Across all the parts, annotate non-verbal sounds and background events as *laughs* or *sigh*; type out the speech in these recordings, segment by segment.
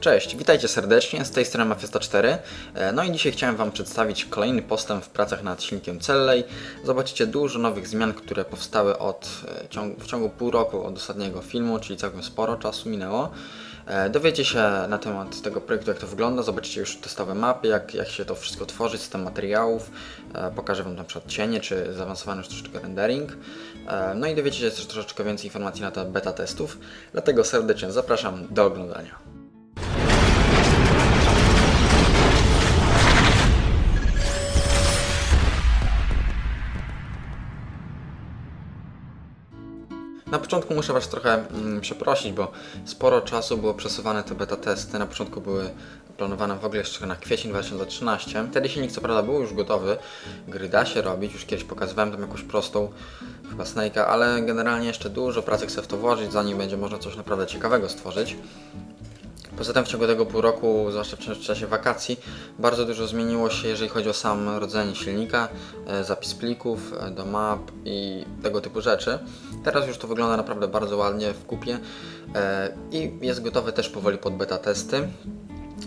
Cześć, witajcie serdecznie, z tej strony Mafia104. E, No i dzisiaj chciałem Wam przedstawić kolejny postęp w pracach nad silnikiem Cellej. Zobaczycie dużo nowych zmian, które powstały od, e, w ciągu pół roku od ostatniego filmu, czyli całkiem sporo czasu minęło. E, Dowiecie się na temat tego projektu, jak to wygląda, zobaczycie już testowe mapy, jak, jak się to wszystko tworzy, system materiałów, pokażę Wam na przykład cienie, czy zaawansowany już troszeczkę rendering. No i dowiecie się też troszeczkę więcej informacji na temat beta testów, dlatego serdecznie zapraszam do oglądania. Na początku muszę Was trochę mm, przeprosić, bo sporo czasu było przesuwane te beta testy. Na początku były planowane w ogóle jeszcze na kwiecień 2013. Wtedy silnik co prawda był już gotowy, gry da się robić, już kiedyś pokazywałem tam jakąś prostą chyba Snake'a, ale generalnie jeszcze dużo pracy chcę w to włożyć, zanim będzie można coś naprawdę ciekawego stworzyć. Poza tym w ciągu tego pół roku, zwłaszcza w czasie wakacji, bardzo dużo zmieniło się, jeżeli chodzi o sam rodzenie silnika, e, zapis plików e, do map i tego typu rzeczy. Teraz już to wygląda naprawdę bardzo ładnie w kupie e, i jest gotowy też powoli pod beta testy,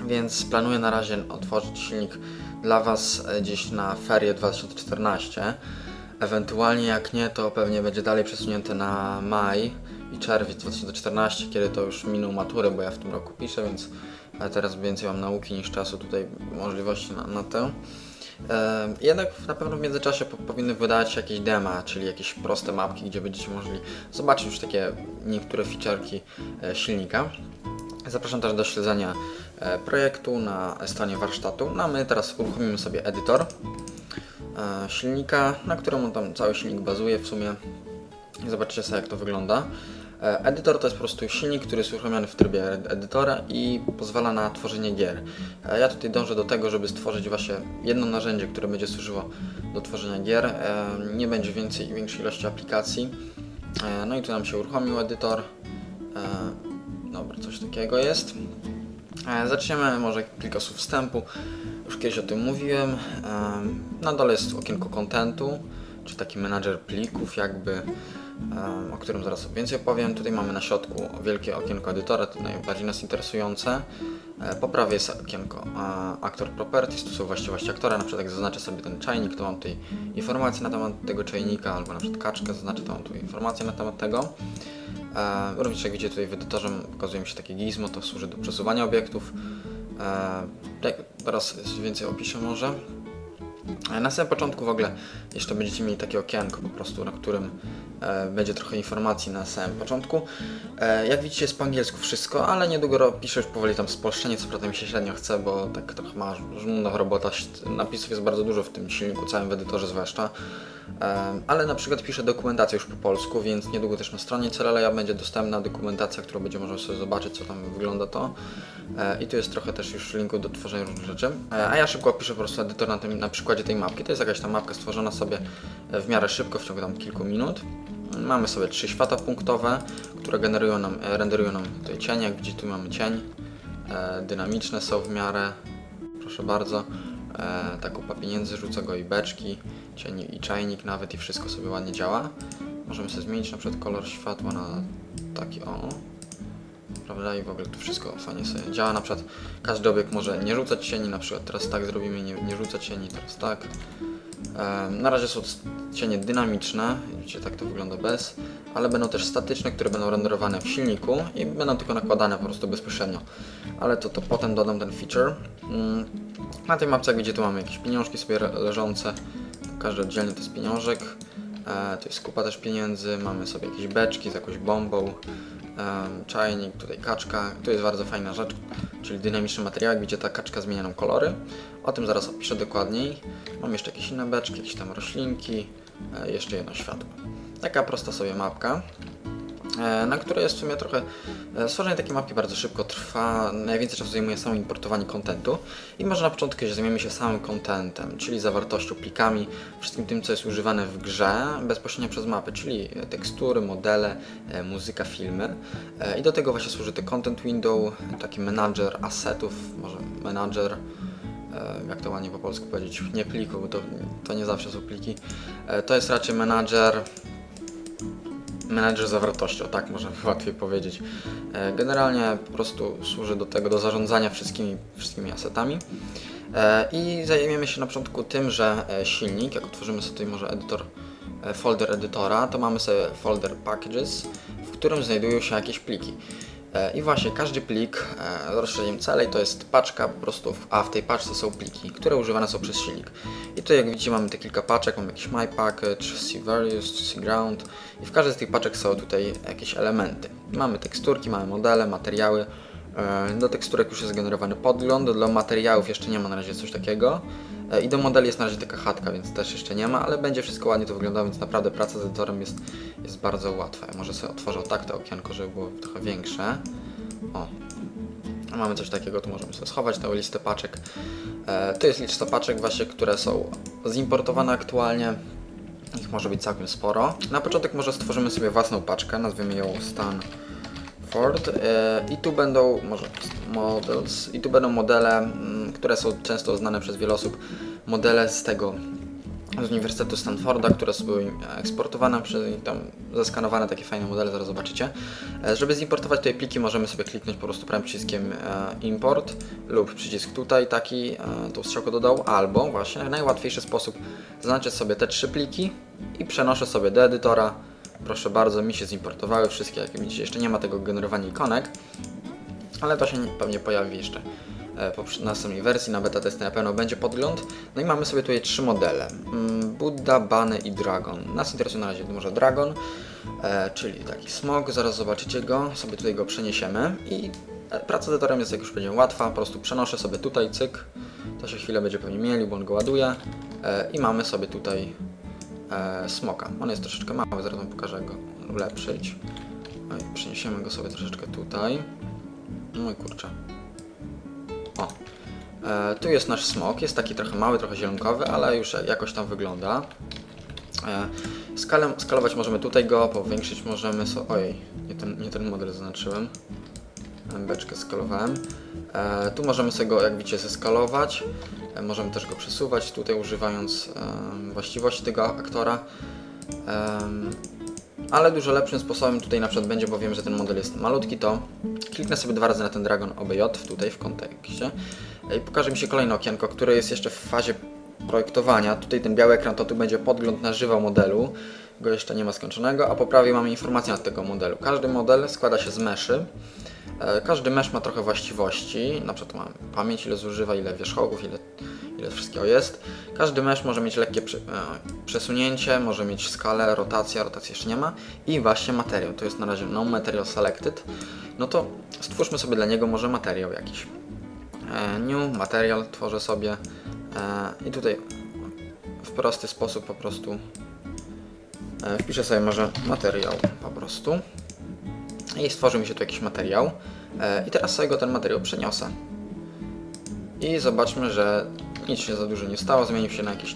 więc planuję na razie otworzyć silnik dla Was gdzieś na ferie 2014. Ewentualnie jak nie, to pewnie będzie dalej przesunięte na maj i czerwiec 2014, kiedy to już minął maturę, bo ja w tym roku piszę, więc teraz więcej mam nauki niż czasu tutaj możliwości na, na tę. Jednak na pewno w międzyczasie po, powinny wydać jakieś dema, czyli jakieś proste mapki, gdzie będziecie mogli zobaczyć już takie niektóre featureki e, silnika. Zapraszam też do śledzenia e, projektu na stronie warsztatu. No a my teraz uruchomimy sobie edytor e, silnika, na którym tam cały silnik bazuje w sumie. Zobaczycie sobie jak to wygląda. E, Edytor to jest po prostu silnik, który jest uruchomiony w trybie ed- edytora i pozwala na tworzenie gier. E, Ja tutaj dążę do tego, żeby stworzyć właśnie jedno narzędzie, które będzie służyło do tworzenia gier. E, Nie będzie więcej większej ilości aplikacji. No i tu nam się uruchomił edytor. Dobra, coś takiego jest. Zaczniemy może kilka słów wstępu. Już kiedyś o tym mówiłem. Na dole jest okienko kontentu, czy taki menadżer plików jakby, o którym zaraz więcej opowiem. Tutaj mamy na środku wielkie okienko edytora, to najbardziej nas interesujące. E, Po prawej jest okienko e, Actor Properties, tu są właściwości aktora, na przykład jak zaznaczę sobie ten czajnik, to mam tutaj informacje na temat tego czajnika, albo na przykład kaczkę, zaznaczę to mam tu informacje na temat tego. E, również jak widzicie tutaj w edytorze pokazuje mi się takie gizmo, to służy do przesuwania obiektów. E, tak, teraz więcej opiszę może. Na samym początku w ogóle jeszcze będziecie mieli takie okienko po prostu, na którym będzie trochę informacji na samym początku. E, jak widzicie jest po angielsku wszystko, ale niedługo piszę już powoli tam spolszczenie, co prawda mi się średnio chce, bo tak trochę ma żmudna robota, napisów jest bardzo dużo w tym silniku, całym w edytorze zwłaszcza. Ale na przykład piszę dokumentację już po polsku, więc niedługo też na stronie Celeleja będzie dostępna dokumentacja, którą będzie można sobie zobaczyć, co tam wygląda to. E, I tu jest trochę też już linku do tworzenia różnych rzeczy. E, A ja szybko opiszę po prostu edytor na, tym, na przykładzie tej mapki. To jest jakaś tam mapka stworzona sobie e, w miarę szybko, w ciągu tam kilku minut. Mamy sobie trzy świata punktowe, które generują nam, renderują nam tutaj cienie. Widzicie, tu mamy cień. Dynamiczne są w miarę. Proszę bardzo. E, ta kupa pieniędzy, rzucę go i beczki, cień i czajnik nawet i wszystko sobie ładnie działa. Możemy sobie zmienić na przykład kolor światła na taki o. Prawda? I w ogóle to wszystko fajnie sobie działa. Na przykład każdy obiekt może nie rzucać cieni, na przykład teraz tak zrobimy, nie, nie rzucać cieni, teraz tak. Em, Na razie są cienie dynamiczne, widzicie tak to wygląda bez, ale będą też statyczne, które będą renderowane w silniku i będą tylko nakładane po prostu bezpośrednio. Ale to, to potem dodam ten feature. Mm, Na tej mapce jak widzicie tu mamy jakieś pieniążki sobie leżące, każdy oddzielnie to jest pieniążek. E, tu jest kupa też pieniędzy, mamy sobie jakieś beczki z jakąś bombą, em, czajnik, tutaj kaczka. Tu jest bardzo fajna rzecz, czyli dynamiczny materiał, widzicie ta kaczka zmienia nam kolory. O tym zaraz opiszę dokładniej. Mam jeszcze jakieś inne beczki, jakieś tam roślinki, e, jeszcze jedno światło. Taka prosta sobie mapka e, na której jest w sumie trochę... e, Stworzenie takiej mapki bardzo szybko trwa, najwięcej czasu zajmuje samo importowanie kontentu i może na początku się zajmiemy się samym kontentem, czyli zawartością, plikami, wszystkim tym, co jest używane w grze bezpośrednio przez mapy, czyli e, tekstury, modele, muzyka, filmy i do tego właśnie służy ten content window, taki menadżer assetów, może menadżer jak to ładnie po polsku powiedzieć, nie pliku, to, to nie zawsze są pliki. To jest raczej menadżer menedżer zawartości, o tak można *laughs* łatwiej powiedzieć. E, Generalnie po prostu służy do tego, do zarządzania wszystkimi, wszystkimi asetami. E, I zajmiemy się na początku tym, że e, silnik, jak otworzymy sobie tutaj może edytor, folder edytora, to mamy sobie folder packages, w którym znajdują się jakieś pliki. E, I właśnie każdy plik e, z rozszerzeniem celej to jest paczka po prostu, a w tej paczce są pliki, które używane są przez silnik. I tutaj jak widzicie mamy te kilka paczek, mamy jakiś my package, c various, c ground i w każdej z tych paczek są tutaj jakieś elementy. Mamy teksturki, mamy modele, materiały. E, Do teksturek już jest generowany podgląd, do materiałów jeszcze nie ma na razie coś takiego. E, I do modeli jest na razie taka chatka, więc też jeszcze nie ma, ale będzie wszystko ładnie to wyglądało, więc naprawdę praca z edytorem jest, jest bardzo łatwa. Ja może sobie otworzę tak to okienko, żeby było trochę większe. O, mamy coś takiego, tu możemy sobie schować tę listę paczek. E, to jest lista paczek właśnie, które są zimportowane aktualnie. Ich może być całkiem sporo. Na początek może stworzymy sobie własną paczkę, nazwiemy ją Stan Ford e, i tu będą może models i tu będą modele, mm, które są często znane przez wiele osób, modele z tego z Uniwersytetu Stanforda, które są eksportowane przez i tam zeskanowane takie fajne modele, zaraz zobaczycie. E, Żeby zimportować tutaj pliki możemy sobie kliknąć po prostu prawym przyciskiem e, import lub przycisk tutaj taki, e, tą strzałkę do dołu, albo właśnie najłatwiejszy sposób zaznaczę sobie te trzy pliki i przenoszę sobie do edytora. Proszę bardzo, mi się zimportowały wszystkie, jak widzicie jeszcze nie ma tego generowania ikonek, ale to się nie- pewnie pojawi jeszcze po przy- następnej wersji, na beta testy na pewno będzie podgląd. No i mamy sobie tutaj trzy modele, mm, Buddha, Bunny i Dragon. Nas interesuje na razie może Dragon, e, czyli taki smog, zaraz zobaczycie go, sobie tutaj go przeniesiemy i e, praca z edytorem jest jak już powiedziałem łatwa, po prostu przenoszę sobie tutaj cyk, to się chwilę będzie pewnie mieli, bo on go ładuje e, i mamy sobie tutaj e, smoka. On jest troszeczkę mały, zaraz wam pokażę go ulepszyć. No przeniesiemy go sobie troszeczkę tutaj. No i kurczę. O. E, tu jest nasz smok, jest taki trochę mały, trochę zielonkowy, ale już jakoś tam wygląda. E, skalę, skalować możemy tutaj go, powiększyć możemy so Ojej, nie ten, nie ten model zaznaczyłem. E, Beczkę skalowałem. E, tu możemy sobie go, jak widzicie, zeskalować. E, możemy też go przesuwać tutaj używając e, właściwości tego aktora. Ale dużo lepszym sposobem tutaj na przykład będzie, bo wiem, że ten model jest malutki, to kliknę sobie dwa razy na ten Dragon OBJ tutaj w kontekście i pokaże mi się kolejne okienko, które jest jeszcze w fazie projektowania. Tutaj ten biały ekran to tu będzie podgląd na żywo modelu, go jeszcze nie ma skończonego, a po prawej mamy informację na tego modelu. Każdy model składa się z meszy. E, Każdy mesh ma trochę właściwości, na przykład mamy pamięć, ile zużywa, ile wierzchołków, ile, ile wszystkiego jest. Każdy mesh może mieć lekkie e, przesunięcie, może mieć skalę, rotację, rotacji jeszcze nie ma i właśnie materiał, to jest na razie no material selected. No to stwórzmy sobie dla niego może materiał jakiś. E, New material tworzę sobie e, i tutaj w prosty sposób po prostu wpiszę sobie może materiał po prostu i stworzy mi się tu jakiś materiał i teraz sobie go ten materiał przeniosę i zobaczmy, że nic się za dużo nie stało, zmienił się na jakiś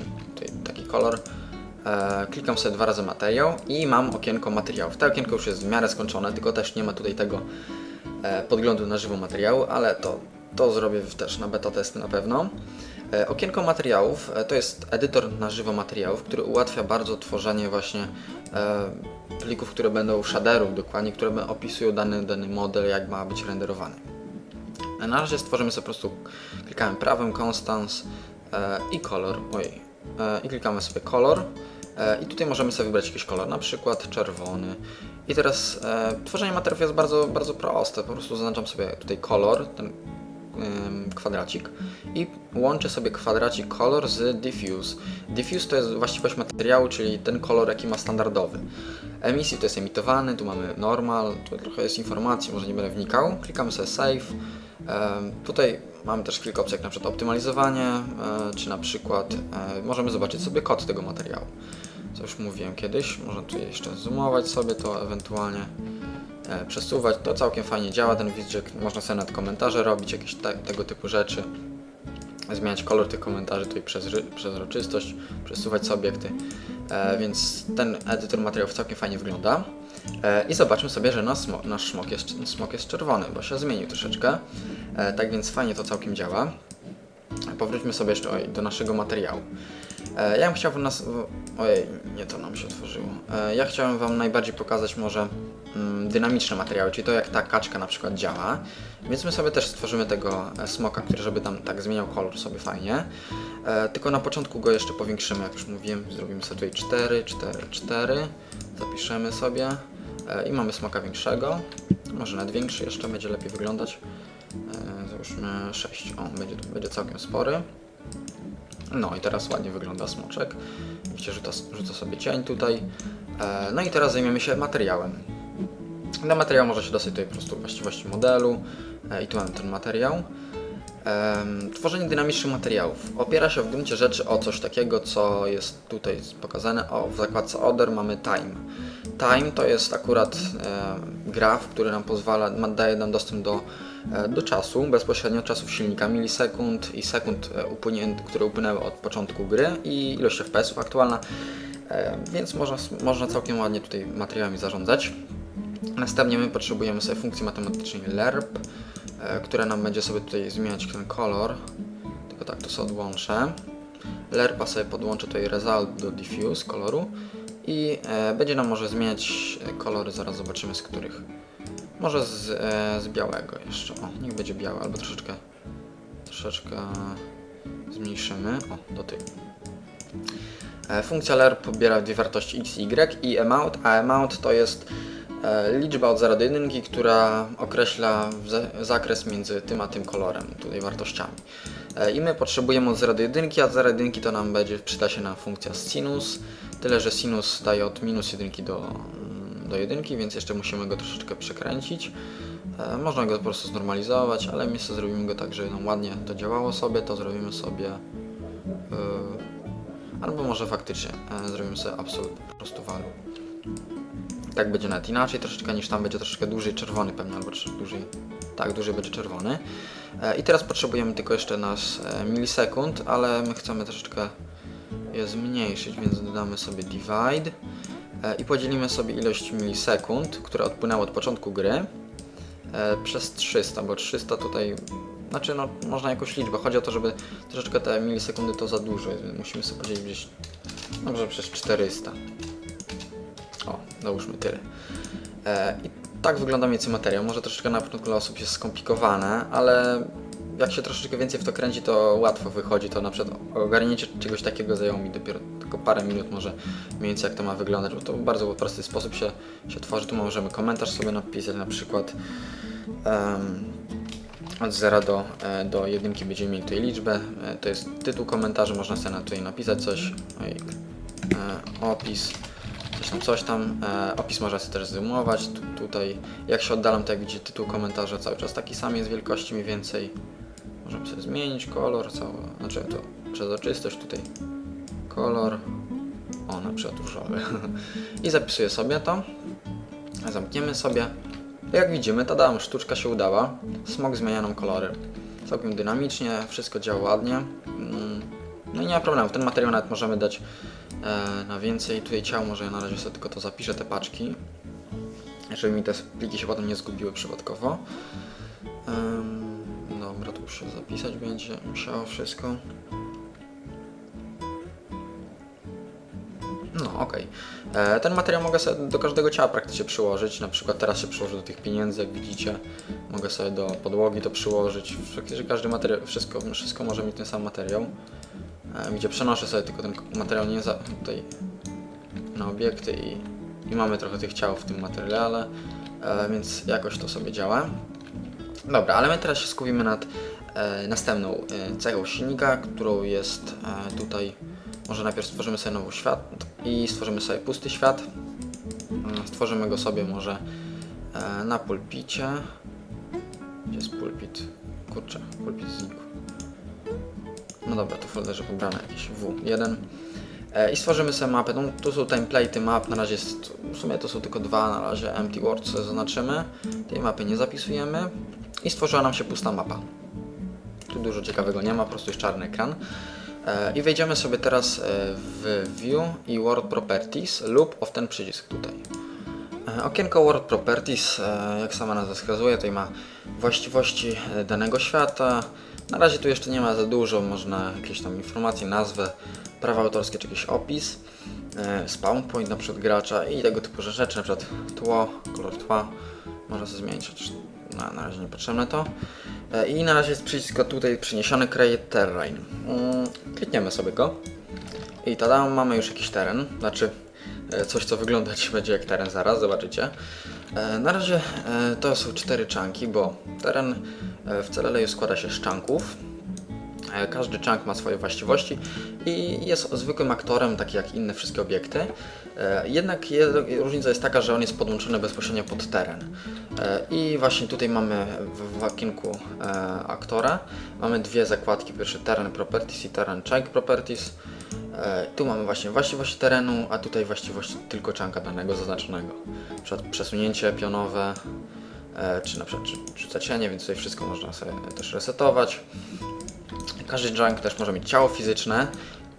taki kolor. E, klikam sobie dwa razy materiał i mam okienko materiałów. To okienko już jest w miarę skończone, tylko też nie ma tutaj tego e, podglądu na żywo materiału, ale to, to zrobię też na beta testy na pewno. E, Okienko materiałów e, to jest edytor na żywo materiałów, który ułatwia bardzo tworzenie właśnie e, plików, które będą shaderów dokładnie, które opisują dany, dany model, jak ma być renderowany. Na razie stworzymy sobie po prostu, klikamy prawym Constance e, i kolor, ojej, e, i klikamy sobie kolor e, i tutaj możemy sobie wybrać jakiś kolor, na przykład czerwony. I teraz e, tworzenie materiałów jest bardzo, bardzo proste, po prostu zaznaczam sobie tutaj kolor, ten kwadracik i łączę sobie kwadracik kolor z diffuse. Diffuse to jest właściwość materiału, czyli ten kolor jaki ma standardowy. Emisji to jest emitowany, tu mamy normal, tu trochę jest informacji, może nie będę wnikał. Klikamy sobie save. Tutaj mamy też kilka opcji, jak na przykład optymalizowanie, y, czy na przykład y, możemy zobaczyć sobie kod tego materiału. Co już mówiłem kiedyś, można tu jeszcze zoomować sobie to ewentualnie e, przesuwać. To całkiem fajnie działa ten widget. Można sobie nawet komentarze robić, jakieś te, tego typu rzeczy. Zmieniać kolor tych komentarzy tutaj przez przezroczystość, przesuwać sobie obiekty. E, więc ten edytor materiałów całkiem fajnie wygląda. E, I zobaczmy sobie, że nasz, smo, nasz smok, jest, smok jest czerwony, bo się zmienił troszeczkę. E, tak więc fajnie to całkiem działa. Powróćmy sobie jeszcze oj, do naszego materiału. E, ja bym chciał nas... w- Ojej, nie to nam się otworzyło. Ja chciałem Wam najbardziej pokazać może mm, dynamiczne materiały, czyli to jak ta kaczka na przykład działa. Więc my sobie też stworzymy tego smoka, który żeby tam tak zmieniał kolor sobie fajnie. Tylko na początku go jeszcze powiększymy, jak już mówiłem, zrobimy sobie tutaj 4, 4, 4. Zapiszemy sobie i mamy smoka większego. Może nawet większy jeszcze, będzie lepiej wyglądać. E, załóżmy 6. O, będzie, będzie całkiem spory. No i teraz ładnie wygląda smoczek. Widzicie, rzuca, rzuca sobie cień tutaj. E, no i teraz zajmiemy się materiałem. Na materiał może się dostać tutaj po prostu właściwości modelu. E, I tu mamy ten materiał. Tworzenie dynamicznych materiałów opiera się w gruncie rzeczy o coś takiego, co jest tutaj pokazane. O, w zakładce Order mamy Time. Time to jest akurat graf, który nam pozwala, daje nam dostęp do, e, do czasu, bezpośrednio czasów silnika, milisekund i sekund, e, które upłynęły od początku gry i ilość FPS-ów aktualna, więc można, można całkiem ładnie tutaj materiałami zarządzać. Następnie my potrzebujemy sobie funkcji matematycznej lerp, e, która nam będzie sobie tutaj zmieniać ten kolor. Tylko tak to sobie odłączę. Lerpa sobie podłączę tutaj result do diffuse koloru i e, będzie nam może zmieniać e, kolory, zaraz zobaczymy z których. Może z, z białego jeszcze. O, niech będzie biały, albo troszeczkę troszeczkę zmniejszymy. O, do tyłu. Funkcja ler pobiera dwie wartości x, y i amount, a amount to jest liczba od 0 do 1, która określa za- zakres między tym a tym kolorem, tutaj wartościami. E, I my potrzebujemy od 0 do 1, a od 0 do 1 to nam będzie przyda się na funkcja sinus, tyle że sinus daje od minus 1 do, mm, do 1, więc jeszcze musimy go troszeczkę przekręcić. E, Można go po prostu znormalizować, ale my sobie zrobimy go tak, żeby nam ładnie to działało sobie, to zrobimy sobie e, Albo może faktycznie e, zrobimy sobie absolute po prostu value. Tak będzie nawet inaczej troszeczkę niż tam będzie troszeczkę dłużej czerwony pewnie, albo dłużej, tak dłużej będzie czerwony. E, I teraz potrzebujemy tylko jeszcze nas e, milisekund, ale my chcemy troszeczkę je zmniejszyć, więc dodamy sobie divide e, i podzielimy sobie ilość milisekund, które odpłynęły od początku gry przez 300, bo 300 tutaj, znaczy no można jakąś liczbę, chodzi o to, żeby troszeczkę te milisekundy to za dużo, jest, musimy sobie podzielić gdzieś, no może przez 400. O, załóżmy tyle. E, I tak wygląda mniej więcej materiał. Może troszeczkę na początku dla osób jest skomplikowane, ale jak się troszeczkę więcej w to kręci, to łatwo wychodzi. To na przykład ogarnięcie czegoś takiego zajęło mi dopiero tylko parę minut, może mniej więcej jak to ma wyglądać, bo to bardzo prosty sposób się, się tworzy. Tu możemy komentarz sobie napisać, na przykład em, od 0 do, e, do 1 będziemy mieli tutaj liczbę. E, To jest tytuł komentarza, można sobie na- tutaj napisać coś. E, Opis, coś tam. E, Opis można sobie też zoomować. Tu, tutaj, jak się oddalam, to jak widzicie, tytuł komentarza cały czas taki sam jest wielkości mniej więcej. Możemy sobie zmienić kolor, cały, znaczy to przezroczystość tutaj. Kolor. O, na przykład różowy. *laughs* I zapisuję sobie to. Zamkniemy sobie. Jak widzimy, ta dama sztuczka się udała. Smog zmienia nam kolory. Całkiem dynamicznie, wszystko działa ładnie. Mm, No i nie ma problemu, ten materiał nawet możemy dać na więcej. Tutaj ciało, może ja na razie sobie tylko to zapiszę, te paczki. Żeby mi te pliki się potem nie zgubiły przypadkowo. Dobra, tu już się zapisać będzie musiało wszystko. No, okej. E, Ten materiał mogę sobie do każdego ciała praktycznie przyłożyć. Na przykład teraz się przyłoży do tych pieniędzy, jak widzicie. Mogę sobie do podłogi to przyłożyć. Praktycznie każdy materiał, wszystko, wszystko może mieć ten sam materiał. E, Gdzie przenoszę sobie tylko ten materiał nie za, tutaj na obiekty i, i mamy trochę tych ciał w tym materiale, e, więc jakoś to sobie działa. Dobra, ale my teraz się skupimy nad e, następną cechą silnika, którą jest tutaj. Może najpierw stworzymy sobie nowy świat i stworzymy sobie pusty świat. Stworzymy go sobie może na pulpicie. Gdzie jest pulpit? Kurczę, pulpit znikł. No dobra, to folderze pobrane jakieś W1. E, I stworzymy sobie mapę. No, tu są template'y map, na razie jest, w sumie to są tylko dwa, na razie empty words zaznaczymy. Tej mapy nie zapisujemy. I stworzyła nam się pusta mapa. Tu dużo ciekawego nie ma, po prostu jest czarny ekran. E, I wejdziemy sobie teraz e, w View i World Properties lub o ten przycisk tutaj. Okienko World Properties, jak sama nazwa wskazuje, tutaj ma właściwości danego świata, Na razie tu jeszcze nie ma za dużo, można jakieś tam informacje, nazwę, prawa autorskie czy jakiś opis, e, spawn point na przykład gracza i tego typu rzeczy, na przykład tło, kolor tła, można sobie zmienić, chociaż na, na razie niepotrzebne to. E, I na razie jest przycisk tutaj przyniesiony Create Terrain. Mm, klikniemy sobie go i tada, mamy już jakiś teren, znaczy e, coś co wyglądać *laughs* będzie jak teren zaraz, zobaczycie. E, Na razie e, to są cztery czanki, bo teren e, w Celeleju składa się z czanków. Każdy czank ma swoje właściwości i jest zwykłym aktorem, tak jak inne wszystkie obiekty. Jednak jed- różnica jest taka, że on jest podłączony bezpośrednio pod teren. I właśnie tutaj mamy w okienku aktora mamy dwie zakładki. Pierwszy teren properties i teren chunk properties. E, Tu mamy właśnie właściwości terenu, a tutaj właściwości tylko czanka danego zaznaczonego. Na przesunięcie pionowe, e, czy na przykład czy, rzucać cienie, więc tutaj wszystko można sobie też resetować. Każdy junk też może mieć ciało fizyczne.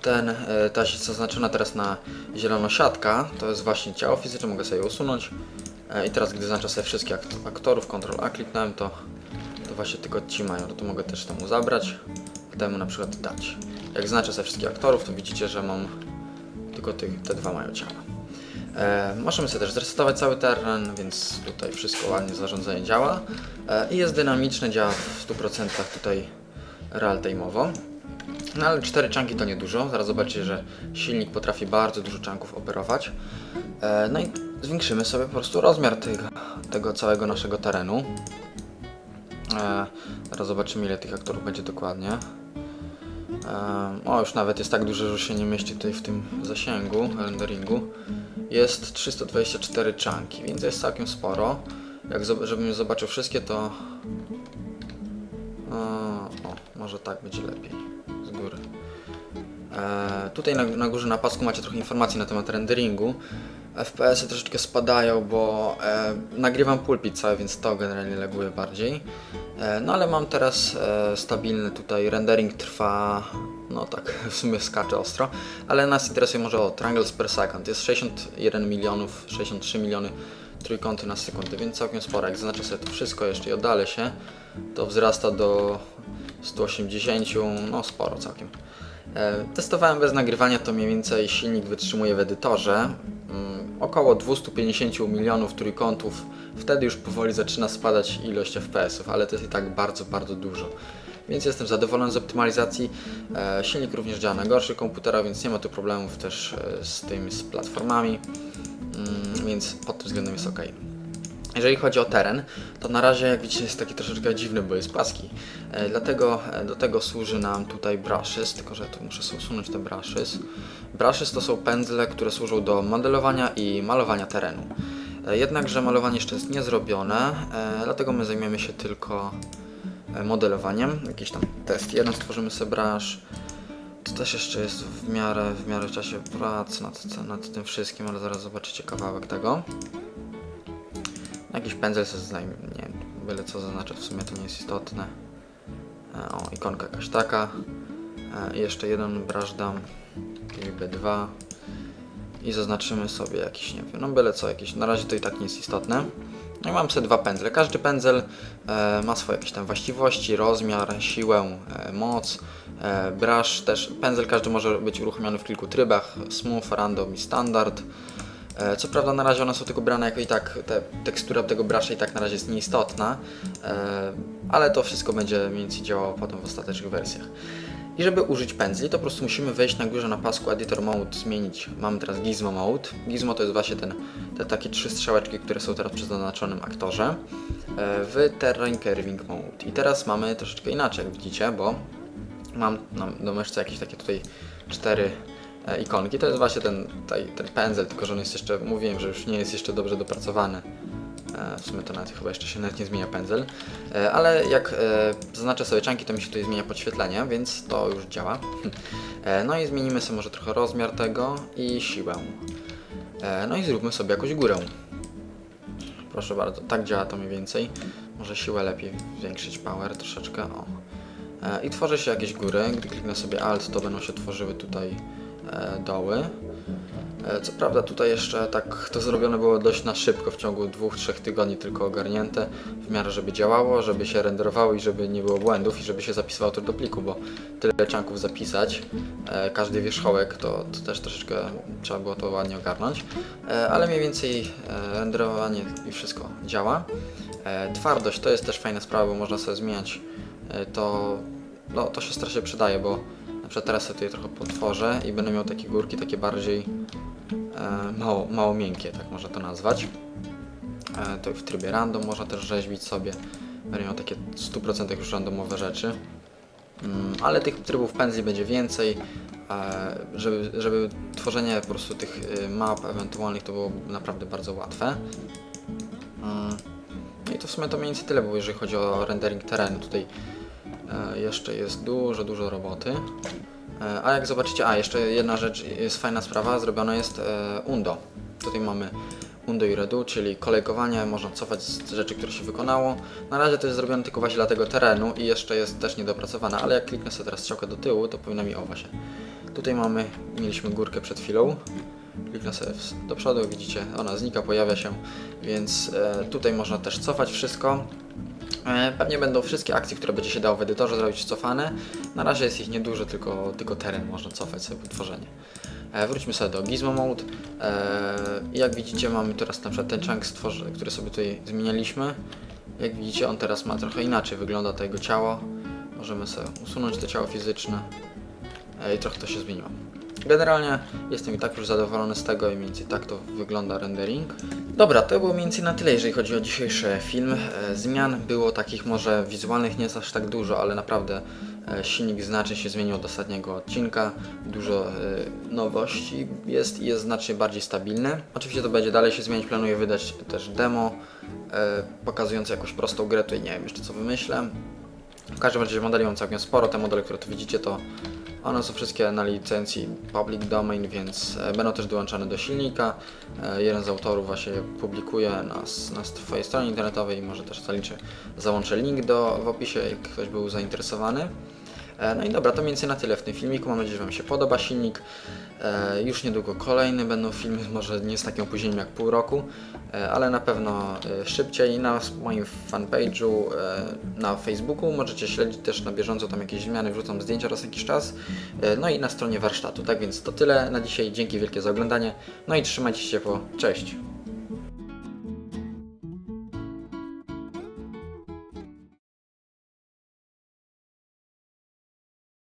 Ten, e, ta zaznaczona teraz na zielono siatka, to jest właśnie ciało fizyczne, mogę sobie je usunąć. I teraz gdy zaznaczę sobie wszystkich akt- aktorów, Ctrl A kliknąłem, to, to właśnie tylko ci mają, no to mogę też temu zabrać, temu na przykład dać. Jak znaczę sobie wszystkich aktorów, to widzicie, że mam tylko tych, te dwa mają ciała. E, możemy sobie też zresetować cały teren, więc tutaj wszystko ładnie zarządzanie działa. E, I jest dynamiczne, działa w 100% tutaj real time'owo. No ale 4 czanki to niedużo, zaraz zobaczycie, że silnik potrafi bardzo dużo czanków operować. E, no i zwiększymy sobie po prostu rozmiar tego, tego całego naszego terenu. E, zaraz zobaczymy ile tych aktorów będzie dokładnie. O, już nawet jest tak duży, że się nie mieści tutaj w tym zasięgu renderingu. Jest 324 czanki, więc jest całkiem sporo. Jak żebym zobaczył wszystkie, to... E, o, może tak będzie lepiej z góry. E, tutaj na, na górze na pasku macie trochę informacji na temat renderingu. FPS-y troszeczkę spadają, bo e, nagrywam pulpit cały, więc to generalnie leguje bardziej. E, no ale mam teraz e, stabilny tutaj rendering trwa, no tak *laughs* w sumie skacze ostro, ale nas interesuje może o triangles per second. Jest 61 milionów, 63 miliony trójkąty na sekundę, więc całkiem sporo. Jak zaznaczę sobie to wszystko jeszcze i oddalę się, to wzrasta do 180, no sporo całkiem. E, Testowałem bez nagrywania, to mniej więcej silnik wytrzymuje w edytorze. Mm, Około 250 milionów trójkątów. Wtedy już powoli zaczyna spadać ilość FPS-ów, ale to jest i tak bardzo, bardzo dużo. Więc jestem zadowolony z optymalizacji. E, Silnik również działa na gorszych komputerach, więc nie ma tu problemów też e, z tymi z platformami. Mm, Więc pod tym względem jest ok. Jeżeli chodzi o teren, to na razie jak widzicie jest taki troszeczkę dziwny, bo jest płaski. E, dlatego e, do tego służy nam tutaj brushes, tylko że tu muszę usunąć te brushes. Brushes to są pędzle, które służą do modelowania i malowania terenu. E, jednakże malowanie jeszcze jest niezrobione, e, dlatego my zajmiemy się tylko e, modelowaniem. Jakiś tam test jeden stworzymy sobie brush. To też jeszcze jest w miarę, w miarę czasie pracy nad, nad tym wszystkim, ale zaraz zobaczycie kawałek tego. Jakiś pędzel sobie znajmę, nie wiem, byle co zaznaczę, w sumie to nie jest istotne. E, O, ikonka jakaś taka. E, I jeszcze jeden brush dam, czyli B2. I zaznaczymy sobie jakiś, nie wiem, no byle co, jakieś, na razie to i tak nie jest istotne. No i mam sobie dwa pędzle. Każdy pędzel e, ma swoje jakieś tam właściwości, rozmiar, siłę, e, moc. E, brush też, pędzel każdy może być uruchomiony w kilku trybach, smooth, random i standard. E, Co prawda na razie one są tylko brane jako i tak, te, tekstura tego brusha i tak na razie jest nieistotna, e, ale to wszystko będzie mniej więcej działało potem w ostatecznych wersjach. I żeby użyć pędzli, to po prostu musimy wejść na górze na pasku Editor Mode, zmienić, mamy teraz Gizmo Mode. Gizmo to jest właśnie ten, te takie trzy strzałeczki, które są teraz przy zaznaczonym aktorze, e, w Terrain Curving Mode. I teraz mamy troszeczkę inaczej, jak widzicie, bo mam na do myszce jakieś takie tutaj cztery ikonki. To jest właśnie ten, ten pędzel, tylko że on jest jeszcze, mówiłem, że już nie jest jeszcze dobrze dopracowany. E, W sumie to nawet chyba jeszcze się nawet nie zmienia pędzel. E, Ale jak e, zaznaczę sobie czanki, to mi się tutaj zmienia podświetlenie, więc to już działa. E, No i zmienimy sobie może trochę rozmiar tego i siłę. E, No i zróbmy sobie jakąś górę. Proszę bardzo, tak działa to mniej więcej. Może siłę lepiej zwiększyć power troszeczkę. O. E, I tworzy się jakieś góry. Gdy kliknę sobie Alt, to będą się tworzyły tutaj e, doły. E, Co prawda tutaj jeszcze tak to zrobione było dość na szybko, w ciągu dwóch, trzech tygodni tylko ogarnięte, w miarę żeby działało, żeby się renderowało i żeby nie było błędów i żeby się zapisywało to do pliku, bo tyle czanków zapisać, e, każdy wierzchołek, to, to też troszeczkę trzeba było to ładnie ogarnąć, e, ale mniej więcej e, renderowanie i wszystko działa. E, Twardość to jest też fajna sprawa, bo można sobie zmieniać e, to, no, to się strasznie przydaje, bo na przykład teraz sobie tutaj trochę potworzę i będę miał takie górki takie bardziej e, mało, mało miękkie, tak można to nazwać. E, to w trybie random można też rzeźbić sobie. Będę miał takie w 100% już randomowe rzeczy. Mm, ale tych trybów pędzli będzie więcej, e, żeby, żeby tworzenie po prostu tych y, map ewentualnych to było naprawdę bardzo łatwe. Mm, No i to w sumie to mniej więcej tyle było, jeżeli chodzi o rendering terenu. Tutaj e, jeszcze jest dużo, dużo roboty. E, A jak zobaczycie, a jeszcze jedna rzecz, jest fajna sprawa, zrobione jest e, undo. Tutaj mamy undo i redo, czyli kolejkowanie, można cofać z rzeczy, które się wykonało. Na razie to jest zrobione tylko właśnie dla tego terenu i jeszcze jest też niedopracowane, ale jak kliknę sobie teraz strzałkę do tyłu, to powinno mi o właśnie. Tutaj mamy, mieliśmy górkę przed chwilą. Kliknę sobie do przodu, widzicie, ona znika, pojawia się, więc e, tutaj można też cofać wszystko. E, Pewnie będą wszystkie akcje, które będzie się dało w edytorze zrobić cofane. Na razie jest ich niedużo, tylko, tylko teren można cofać sobie po tworzeniu. E, Wróćmy sobie do Gizmo Mode. E, Jak widzicie mamy teraz na przykład ten chunk, który sobie tutaj zmienialiśmy. Jak widzicie on teraz ma trochę inaczej wygląda to jego ciało. Możemy sobie usunąć to ciało fizyczne i trochę to się zmieniło. Generalnie jestem i tak już zadowolony z tego i mniej więcej tak to wygląda rendering. Dobra, to było mniej więcej na tyle, jeżeli chodzi o dzisiejszy film. E, Zmian było takich może wizualnych nie jest aż tak dużo, ale naprawdę e, silnik znacznie się zmienił od ostatniego odcinka. Dużo e, nowości jest i jest znacznie bardziej stabilny. Oczywiście to będzie dalej się zmieniać, planuję wydać też demo pokazujące jakąś prostą grę, tutaj nie wiem jeszcze co wymyślę. W każdym razie modeli mam całkiem sporo, te modele, które tu widzicie to one są wszystkie na licencji public domain, więc e, będą też dołączane do silnika. E, Jeden z autorów właśnie je publikuje na, s- na swojej stronie internetowej, może też zaliczę, załączę link do, w opisie, jak ktoś był zainteresowany. E, No i dobra, to mniej więcej na tyle w tym filmiku. Mam nadzieję, że Wam się podoba silnik. E, Już niedługo kolejne będą filmy, *laughs* może nie z takim opóźnieniem jak pół roku, e, ale na pewno szybciej. Na moim fanpage'u na Facebooku możecie śledzić też na bieżąco tam jakieś zmiany, wrzucam zdjęcia raz jakiś czas. No i na stronie warsztatu. Tak więc to tyle na dzisiaj. Dzięki wielkie za oglądanie. No i trzymajcie się po. Cześć!